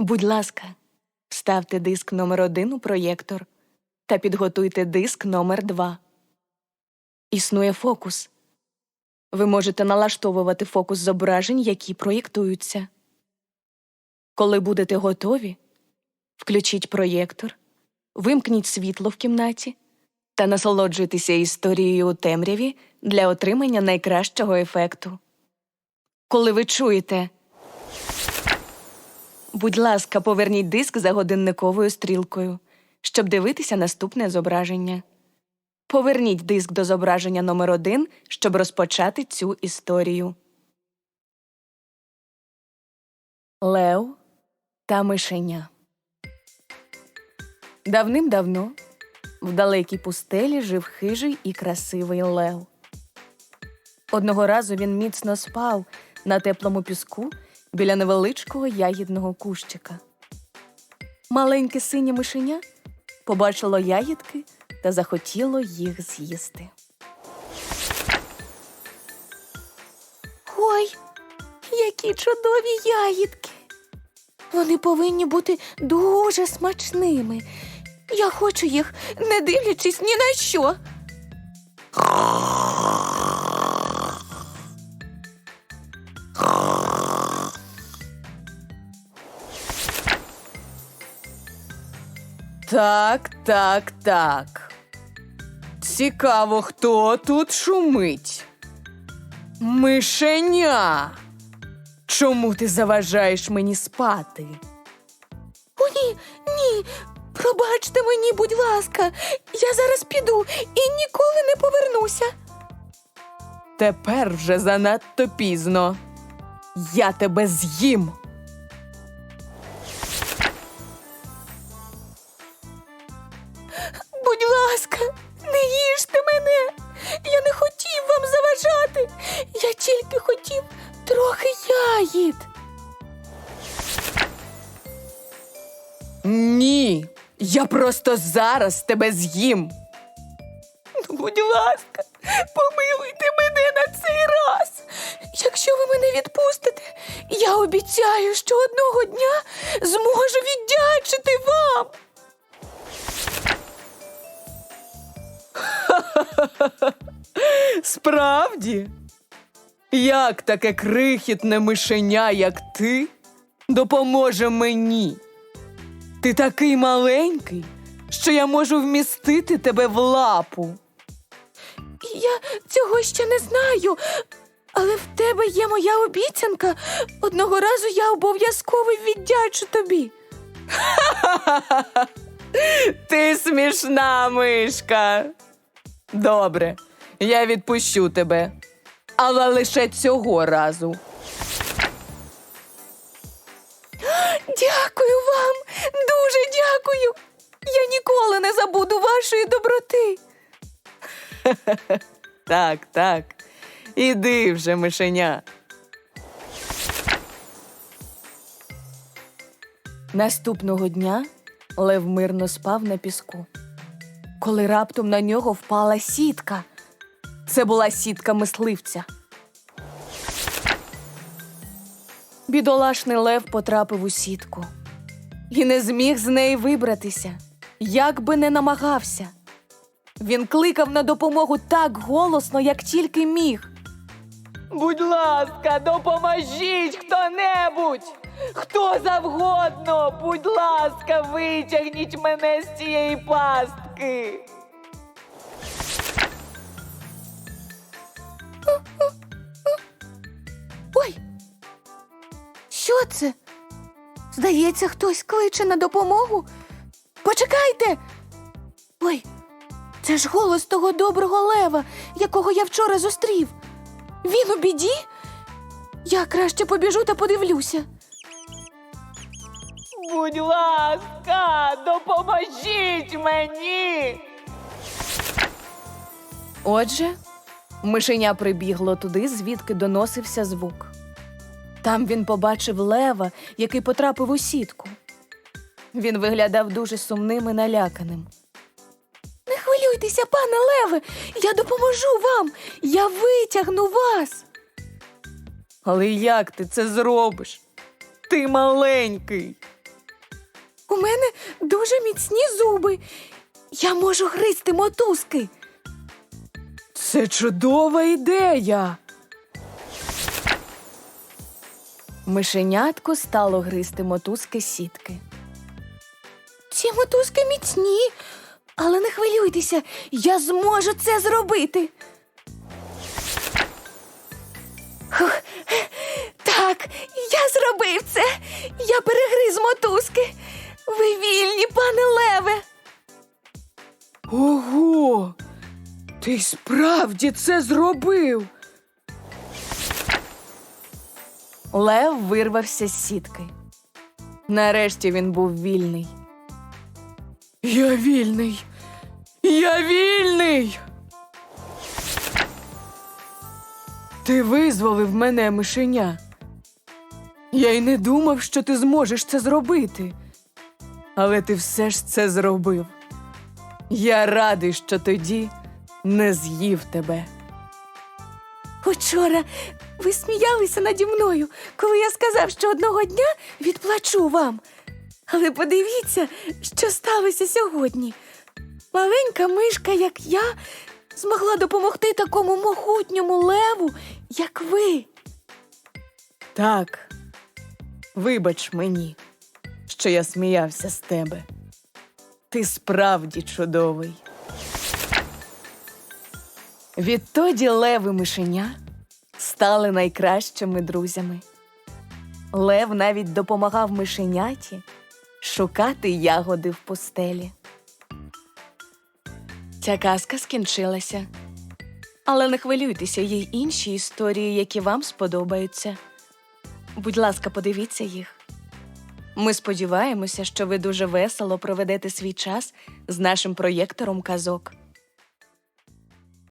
Будь ласка, вставте диск номер один у проєктор та підготуйте диск номер два. Існує фокус. Ви можете налаштовувати фокус зображень, які проєктуються. Коли будете готові, включіть проєктор, вимкніть світло в кімнаті та насолоджуйтеся історією у темряві для отримання найкращого ефекту. Коли ви чуєте, будь ласка, поверніть диск за годинниковою стрілкою, щоб дивитися наступне зображення. Поверніть диск до зображення номер один, щоб розпочати цю історію. Лев та мишеня. Давним-давно в далекій пустелі жив хижий і красивий лев. Одного разу він міцно спав на теплому піску біля невеличкого ягідного кущика. Маленьке синє мишеня побачило ягідки та захотіло їх з'їсти. Ой, які чудові ягідки. Вони повинні бути дуже смачними. Я хочу їх, не дивлячись ні на що. Так, так, так. Цікаво, хто тут шумить. Мишеня. Чому ти заважаєш мені спати? О, ні, ні. Пробачте мені, будь ласка. Я зараз піду і ніколи не повернуся. Тепер вже занадто пізно. Я тебе з'їм. Будь ласка, не їжте мене. Я не хотів вам заважати. Я тільки хотів трохи ягід. Ні, я просто зараз тебе з'їм. Ну, Будь ласка, помилуйте мене на цей раз. Якщо ви мене відпустите, я обіцяю, що одного дня зможу віддячити вам. Справді? Як таке крихітне мишеня, як ти, допоможе мені? Ти такий маленький, що я можу вмістити тебе в лапу. Я цього ще не знаю. Але в тебе є моя обіцянка. Одного разу я обов'язково віддячу тобі. Ти смішна мишка. Добре, я відпущу тебе. Але лише цього разу. Дякую вам, дуже дякую. Я ніколи не забуду вашої доброти. Так, так. Іди вже, мишеня. Наступного дня Лев мирно спав на піску. Коли раптом на нього впала сітка. Це була сітка мисливця. Бідолашний лев потрапив у сітку і не зміг з неї вибратися, як би не намагався. Він кликав на допомогу так голосно, як тільки міг. Будь ласка, допоможіть хто-небудь! Хто завгодно, будь ласка, витягніть мене з цієї пастки. Ой. Що це? Здається, хтось кличе на допомогу. Почекайте. Ой, це ж голос того доброго лева, якого я вчора зустрів. Він у біді? Я краще побіжу та подивлюся. Будь ласка, допоможіть мені. Отже, мишеня прибігло туди, звідки доносився звук. Там він побачив лева, який потрапив у сітку. Він виглядав дуже сумним і наляканим. Не хвилюйтеся, пане леве, я допоможу вам. Я витягну вас. Але як ти це зробиш? Ти маленький. У мене дуже міцні зуби. Я можу гризти мотузки. Це чудова ідея. Мишенятко стало гризти мотузки сітки. Ці мотузки міцні, але не хвилюйтеся, я зможу це зробити. Хух. Так, я зробив це. Я перегриз мотузки. Ви вільні, пане Леве. Ого! Ти справді це зробив. Лев вирвався з сітки. Нарешті він був вільний. Я вільний. Я вільний. Ти визволив мене, мишеня. Я й не думав, що ти зможеш це зробити. Але ти все ж це зробив. Я радий, що тоді не з'їв тебе. Учора ви сміялися наді мною, коли я сказав, що одного дня відплачу вам. Але подивіться, що сталося сьогодні. Маленька мишка, як я, змогла допомогти такому могутньому леву, як ви. Так, вибач мені, що я сміявся з тебе. Ти справді чудовий. Відтоді Лев і мишеня стали найкращими друзями. Лев навіть допомагав мишеняті шукати ягоди в пустелі. Ця казка скінчилася. Але не хвилюйтеся, є й інші історії, які вам сподобаються. Будь ласка, подивіться їх. Ми сподіваємося, що ви дуже весело проведете свій час з нашим проєктором казок.